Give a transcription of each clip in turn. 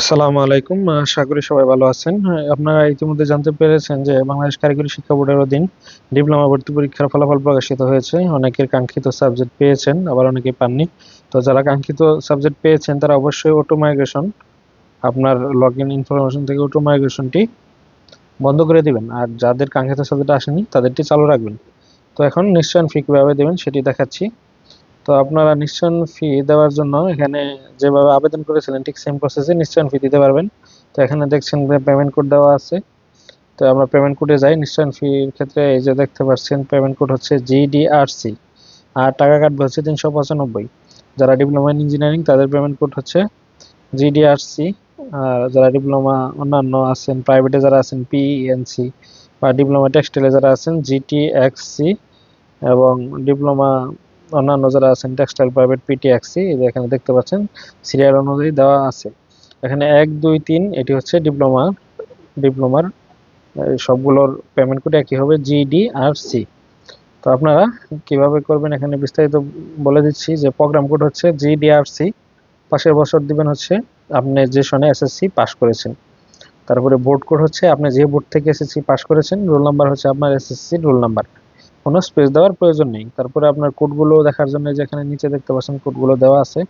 আসসালামু আলাইকুম। আশা সবাই ভালো আছেন। আপনারা ইতিমধ্যে জানতে পেরেছেন যে বাংলাদেশ কারিগরি শিক্ষা বোর্ডের অধীন ডিপ্লোমা ভর্তি পরীক্ষার ফলাফল প্রকাশিত হয়েছে। অনেকের কাঙ্ক্ষিত সাবজেক্ট পেয়েছেন, আবার অনেকে পাননি। তো যারা কাঙ্ক্ষিত সাবজেক্ট পেয়েছেন, তারা অবশ্যই অটো মাইগ্রেশন আপনার লগ ইন ইনফরমেশন থেকে অটো মাইগ্রেশনটি বন্ধ করে দিবেন। আর যাদের কাঙ্ক্ষিত সাবজেক্ট আসেনি, তাদেরটি চালু রাখবেন। তো এখন নিশ্চয়ন ফি কীভাবে দেবেন, সেটি দেখাচ্ছি। তো আপনারা নিশ্চয়ন ফি দেওয়ার জন্য এখানে যেভাবে আবেদন করেছিলেন, ঠিক সেম প্রসেসে নিশ্চয়ন ফি দিতে পারবেন। তো এখানে দেখছেন পেমেন্ট কোড দেওয়া আছে। তো আমরা পেমেন্ট কোডে যাই নিশ্চয়ন ফির ক্ষেত্রে এই যে দেখতে পাচ্ছেন পেমেন্ট কোড হচ্ছে জিডিআরসি আর টাকা কাটবে হচ্ছে তিনশো পঁচানব্বই। যারা ডিপ্লোমা ইন ইঞ্জিনিয়ারিং তাদের পেমেন্ট কোড হচ্ছে জিডিআরসি আর যারা ডিপ্লোমা অন্যান্য আছেন প্রাইভেটে যারা আছেন পিএনসি বা ডিপ্লোমা টেক্সটাইলে যারা আছেন জিটিএক্সসি এবং ডিপ্লোমা অন্যান্য যারা আছেন টেক্সটাইল প্রাইভেট পিটিএক্সি এখানে দেখতে পাচ্ছেন সিরিয়াল অনুযায়ী দেওয়া আছে। এখানে এক, দুই, তিন, এটি হচ্ছে ডিপ্লোমা ডিপ্লোমার সবগুলোর পেমেন্ট কোড একই হবে জিডি আর সি তো আপনারা কীভাবে করবেন এখানে বিস্তারিত বলে দিচ্ছি যে প্রোগ্রাম কোড হচ্ছে জিডিআরসি পাশের বছর দিবেন হচ্ছে আপনি যে সনে এসএসসি পাস করেছেন। তারপরে বোর্ড কোড হচ্ছে আপনি যে বোর্ড থেকে এসএসসি পাস করেছেন রোল নাম্বার হচ্ছে আপনার এসএসসি রোল নাম্বার কোনো স্পেস দেওয়ার প্রয়োজন নেই। তারপরে আপনার কোডগুলো দেখার জন্য যেখানে নিচে দেখতে পাচ্ছেন কোডগুলো দেওয়া আছে।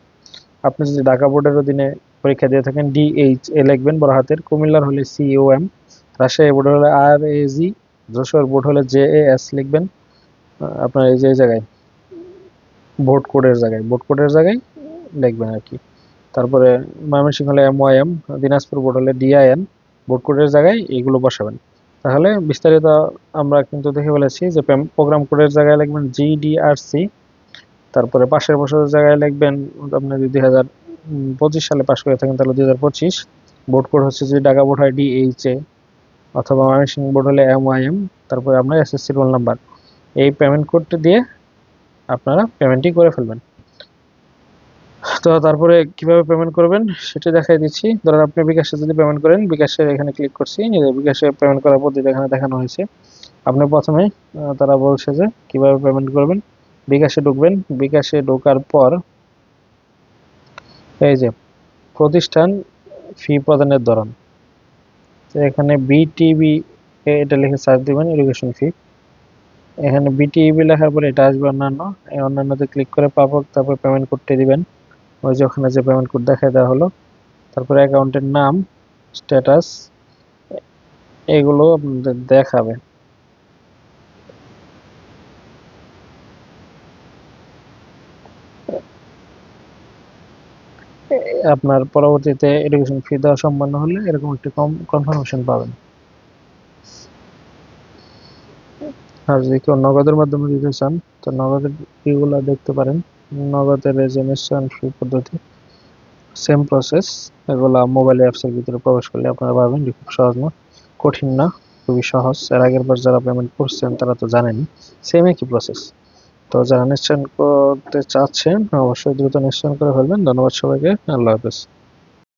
আপনি যদি ঢাকা বোর্ডের অধীনে পরীক্ষা দিয়ে থাকেন ডিএইচ এ লিখবেন বড় হাতের, কুমিল্লার হলে সিওএম রাজশাহী বোর্ড হলে R A G Jessore board হলে জে এ এস লিখবেন। আপনার এই যে জায়গায় বোর্ড কোডের জায়গায় বোর্ড কোডের জায়গায় লিখবেন আর কি। তারপরে ময়মনসিংহ হলে M Y M Dinajpur board হলে ডিআইএন বোর্ড কোডের জায়গায় এইগুলো বসাবেন। তাহলে বিস্তারিত আমরা কিন্তু দেখে ফেলেছি যে প্রোগ্রাম কোডের জায়গায় লিখবেন জিডিআরসি তারপরে পাশের বছরের জায়গায় লিখবেন, আপনি যদি দুই হাজার পঁচিশ সালে পাশ করে থাকেন, তাহলে দুই হাজার পঁচিশ। বোর্ড কোড হচ্ছে যদি ঢাকা বোর্ড হয় ডিএইচ এ অথবা ময়মনসিংহ বোর্ড হলে এম ওয়াই এম তারপরে আপনার এসএসসি রোল নাম্বার এই পেমেন্ট কোডটি দিয়ে আপনারা পেমেন্টটি করে ফেলবেন। তো তারপরে কীভাবে পেমেন্ট করবেন সেটা দেখাই দিচ্ছি। ধরেন আপনি বিকাশে যদি পেমেন্ট করেন বিকাশের এখানে ক্লিক করছি বিকাশে পেমেন্ট করার পদ্ধতি এখানে দেখানো হয়েছে। আপনি প্রথমে তারা বলছে যে কীভাবে পেমেন্ট করবেন, বিকাশে ঢুকবেন। বিকাশে ঢোকার পর এই যে প্রতিষ্ঠান ফি প্রদানের ধরন। এখানে বিটিবি এটা লিখে সার্চ দিবেন এডুকেশন ফি এখানে বিটিবি লেখার পরে এটা আসবে অন্যান্য। অন্যান্যতে ক্লিক করে পাবো, তারপর পেমেন্ট করতে দিবেন। ওই যে ওখানে যে পেমেন্ট কোড দেখায় দেওয়া হলো, তারপরে অ্যাকাউন্টের নাম স্ট্যাটাস এগুলো আপনাদের দেখাবে। আপনার পরবর্তীতে এডুকেশন ফি দেওয়া সম্পন্ন হলে এরকম একটি কনফার্মেশন পাবেন। আর যদি কেউ নগদের মাধ্যমে দিতে চান, তো নগদের ফিগুলো দেখতে পারেন। নগদের যে ফ্রি পদ্ধতি সেম প্রসেস এগুলো মোবাইল অ্যাপসের ভিতরে প্রবেশ করলে আপনারা পাবেন, যে খুব সহজ না, কঠিন না, খুবই সহজ। এর আগের বার যারা পেমেন্ট করছেন, তারা তো জানেনি সেম একই প্রসেস তো যারা নিশ্চয়ন করতে চাচ্ছেন, অবশ্যই দ্রুত নিশ্চয়ন করে ফেলবেন। ধন্যবাদ সবাইকে। আল্লাহ হাফেজ।